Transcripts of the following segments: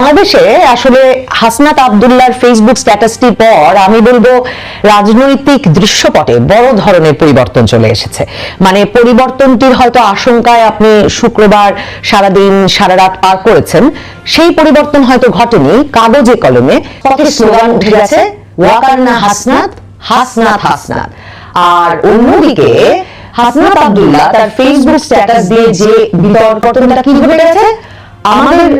বাংলাদেশে আসলে হাসনাত আবদুল্লাহর ফেসবুক স্ট্যাটাসটির পর আমি বলব, রাজনৈতিক দৃশ্যপটে বড় ধরনের পরিবর্তন চলে এসেছে। মানে পরিবর্তনটির হয়তো আশঙ্কায় আপনি শুক্রবার সারাদিন সারা রাত পার করেছেন, সেই পরিবর্তন হয়তো ঘটেনি কাগজে কলমে। পথে স্লোগান উঠে গেছে, ওয়াকান্না হাসনাত হাসনাত হাসনাত। আর অন্যদিকে হাসনাত আবদুল্লাহ তার ফেসবুক স্ট্যাটাস দিয়ে যে বিতর্কটা কি ঘটে গেছে আমাদের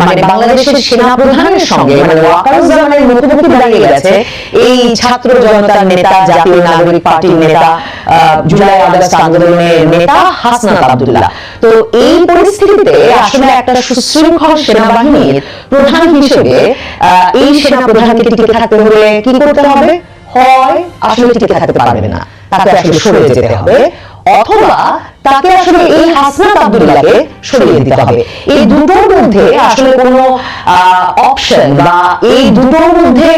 মানে বাংলাদেশের সেনা প্রধানের সঙ্গে মানে ওয়াকারুজ্জামানের মুখোমুখি দাঁড়িয়ে গেছে এই ছাত্র জনতার নেতা, জাতীয় নাগরিক পার্টির নেতা জুলাই আগস্ট আন্দোলনের নেতা হাসনাত আব্দুল্লাহ। তো এই পরিস্থিতিতে আসলে একটা সুশৃঙ্খল সেনাবাহিনীর প্রধান হিসেবে এই সেনা প্রধানকে টিকে থাকতে হলে কি করতে হবে? হয় আসলে টিকে থাকতে পারবে না। তাকে আসলে সরে যেতে হবে। অথবা তাকে আসলে এই হাসনাত আব্দুল্লাহকে সরিয়ে দিতে হবে। এই দুটোর মধ্যে আসলে কোনো অপশন বা এই দুটোর মধ্যে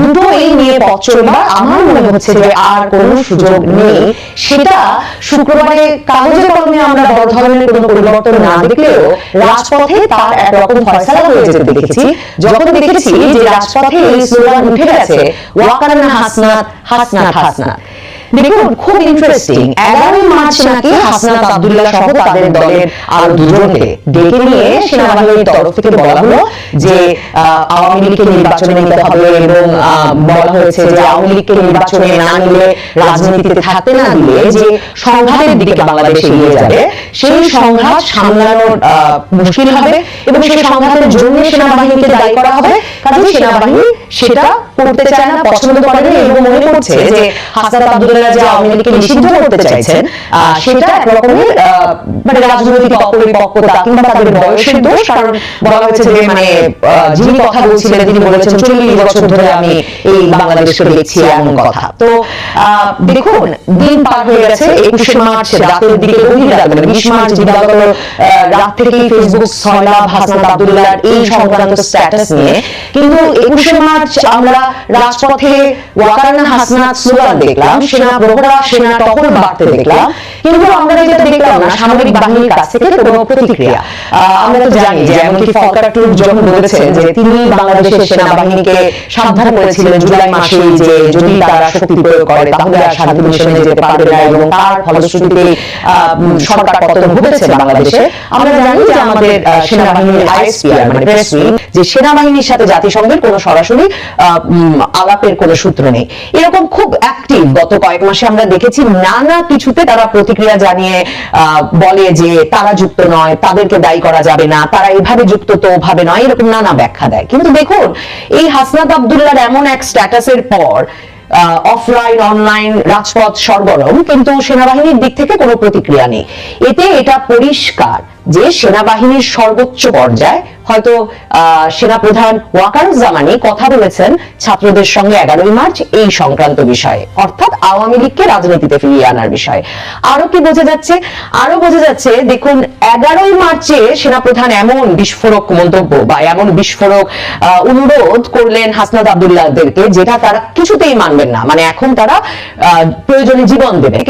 দুটো এই নিয়ে পথ চলবার আমার মনে হচ্ছে যে আর কোনো সুযোগ নেই। সেটা শুক্রবারে কাগজে কলমে আমরা বড় ধরনের কোনো পরিবর্তন না দেখলেও রাজপথে তার একরকম ফয়সালা হয়ে যেতে দেখেছি। যখন দেখেছি যে রাজপথে এই স্লোগান উঠে গেছে, ওয়াকারানা হাসনাত হাসনাত হাসনাত। দেখুন খুব ইন্টারেস্টিং এগারোই মার্চ নাকি হাসনাত আব্দুল্লাহ সহ তাদের দলের আরও দুজনকে ডেকে নিয়ে সেনাবাহিনীর তরফ থেকে বলা হলো যে আওয়ামী লীগকে নির্বাচনে নিতে হবে এবং বলা হয়েছে যে আওয়ামী লীগকে নির্বাচনে না নিলে রাজনীতিতে থাকতে না দিলে যে সংঘাতের দিকে বাংলাদেশ এগিয়ে যাবে, সেই সংঘাত সামলানোর মুশকিল হবে এবং সেই সংঘাতের জন্য সেনাবাহিনীকে দায়ী করা হবে। কাজে সেনাবাহিনী সেটা করতে চায় না, পছন্দ করে না এবং মনে করছে যে হাসান আব্দুল্লাহ যে আওয়ামী লীগকে নিষিদ্ধ করতে চাইছেন সেটা এক রকমের আহ, মানে রাজনৈতিক অপরিপক্কতা কিংবা তাদের বয়সের দোষ কারণ বলা হয়েছে যে মানে যিনি কথা বলছিলেন তিনি বলেছেন চল্লিশ বছর ধরে আমি এই বাংলাদেশকে দেখছি এমন কথা। তো দেখুন দিন পার হয়ে গেছে একুশে মার্চ রাতের দিকে গভীর রাত মানে বিশ মার্চ দিবাগত রাত থেকেই ফেসবুক সয়লাভ আব্দুল্লাহর এই সংক্রান্ত স্ট্যাটাস নিয়ে। কিন্তু একুশে মার্চ আমরা রাজপথে ওয়াকারানা হাসনাত স্লোগান দেখলাম সেনা প্রহরা সেনা টহল বাড়তে দেখলাম। কিন্তু আমরা যেটা দেখলাম না সামরিক বাহিনীর কাছ থেকে কোনো প্রতিক্রিয়া। আমরা তো জানি যে এমনকি ফকার টুক যখন বলেছেন যে তিনি বাংলাদেশের সেনাবাহিনীকে সাবধান করেছিলেন জুলাই মাসে যে যদি তারা শক্তি প্রয়োগ করে, তাহলে আর শান্তি মিশনে যেতে পারবে না এবং তার ফলশ্রুতিতে সরকার পতন ঘটেছে বাংলাদেশে। আমরা জানি যে আমাদের সেনাবাহিনীর আইএসপিআর মানে প্রেস উইং যে সেনাবাহিনীর সাথে জাতিসংঘের কোনো সরাসরি আলাপের কোনো সূত্র নেই। এরকম খুব অ্যাক্টিভ গত কয়েক মাসে আমরা দেখেছি নানা কিছুতে তারা প্রতিক্রিয়া জানিয়ে বলে যে তারা যুক্ত নয়, তাদেরকে দায়ী করা যাবে না, তারা এভাবে যুক্ত তো ভাবে নয়, এরকম নানা ব্যাখ্যা দেয়। কিন্তু দেখুন, এই হাসনাত আব্দুল্লাহর এমন এক স্ট্যাটাসের পর অফলাইন, অনলাইন, রাজপথ সরগরম, কিন্তু সেনাবাহিনীর দিক থেকে কোনো প্রতিক্রিয়া নেই। এতে এটা পরিষ্কার যে সেনাবাহিনীর সর্বোচ্চ পর্যায়ে হয়তো সেনাপ্রধান ওয়াকারুজ্জামানি কথা বলেছেন ছাত্রদের সঙ্গে এগারোই মার্চ এই সংক্রান্ত বিষয়ে, অর্থাৎ আওয়ামী লীগকে রাজনীতিতে ফিরিয়ে আনার বিষয়ে। আরও কি বোঝা যাচ্ছে? আরও বোঝা যাচ্ছে, দেখুন, এগারোই মার্চে সেনাপ্রধান এমন বিস্ফোরক মন্তব্য বা এমন বিস্ফোরক অনুরোধ করলেন হাসনাত আব্দুল্লাহদেরকে, যেটা তারা কিছুতেই মানবেন না। মানে এখন তারা প্রয়োজনে জীবন দেবে।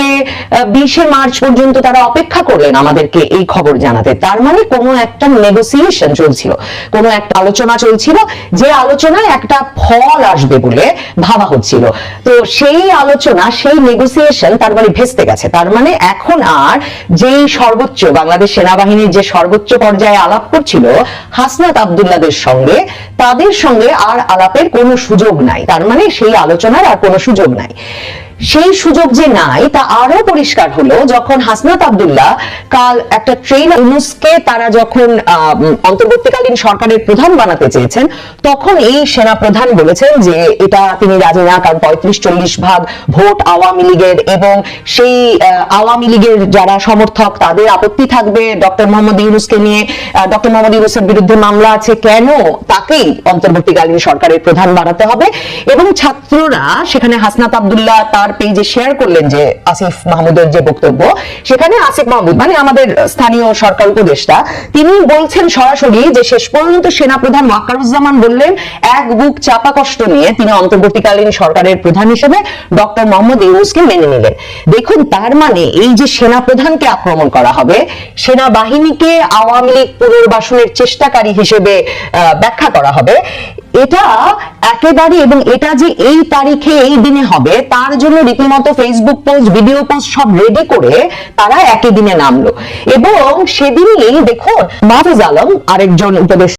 বিশে মার্চ পর্যন্ত তারা অপেক্ষা করলেন আমাদেরকে এই খবর জানাতে। তার মানে কোনো একটা নেগোসিয়েশন চলছিল। কোনো একটা আলোচনা চলছিল, যে আলোচনায় একটা ফল আসবে বলে ভাবা হচ্ছিল। তো সেই আলোচনা, সেই নেগোসিয়েশন তার মানে ভেস্তে গেছে। তার মানে এখন আর যেই সর্বোচ্চ বাংলাদেশ সেনাবাহিনীর যে সর্বোচ্চ পর্যায়ে আলাপ করছিল, হাসনাত আব্দুল্লাদের সঙ্গে, তাদের সঙ্গে আর আলাপের কোনো সুযোগ নাই। তার মানে সেই আলোচনার আর কোনো সুযোগ নাই। সেই সুযোগ যে নাই, তা আরও পরিষ্কার হলো যখন হাসনাত আব্দুল্লাহ কাল একটা ট্রেন ইউনুসকে তারা যখন অন্তর্বর্তীকালীন সরকারের প্রধান বানাতে চেয়েছেন তখন এই সেনা প্রধান বলেছেন যে এটা তিনি রাজি না, কারণ পঁয়ত্রিশ চল্লিশ ভাগ ভোট আওয়ামী লীগের এবং সেই আওয়ামী লীগের যারা সমর্থক তাদের আপত্তি থাকবে ডক্টর মোহাম্মদ ইউনুসকে নিয়ে। ডক্টর মোহাম্মদ ইউনুসের বিরুদ্ধে মামলা আছে কেন? তাকেই অন্তর্বর্তীকালীন সরকারের প্রধান বানাতে হবে। এবং ছাত্ররা, সেখানে হাসনাত আবদুল্লাহ তার তার পেজে শেয়ার করলেন যে আসিফ মাহমুদের যে বক্তব্য, সেখানে আসিফ মাহমুদ মানে আমাদের স্থানীয় সরকার উপদেষ্টা, তিনি বলছেন সরাসরি যে শেষ পর্যন্ত সেনাপ্রধান ওয়াকারুজ্জামান বললেন, এক বুক চাপা কষ্ট নিয়ে তিনি অন্তর্বর্তীকালীন সরকারের প্রধান হিসেবে ডক্টর মোহাম্মদ ইউনুসকে মেনে নিলেন। দেখুন, তার মানে এই যে সেনাপ্রধানকে আক্রমণ করা হবে, সেনাবাহিনীকে আওয়ামী লীগ পুনর্বাসনের চেষ্টাকারী হিসেবে ব্যাখ্যা করা হবে এটা একেবারে এবং এটা যে এই তারিখে এই দিনে হবে, তার জন্য রীতিমতো ফেসবুক পোস্ট ভিডিও পোস্ট সব রেডি করে তারা একই দিনে নামলো। এবং সেদিনই দেখুন, মাহফুজ আলম আরেকজন উপদেশ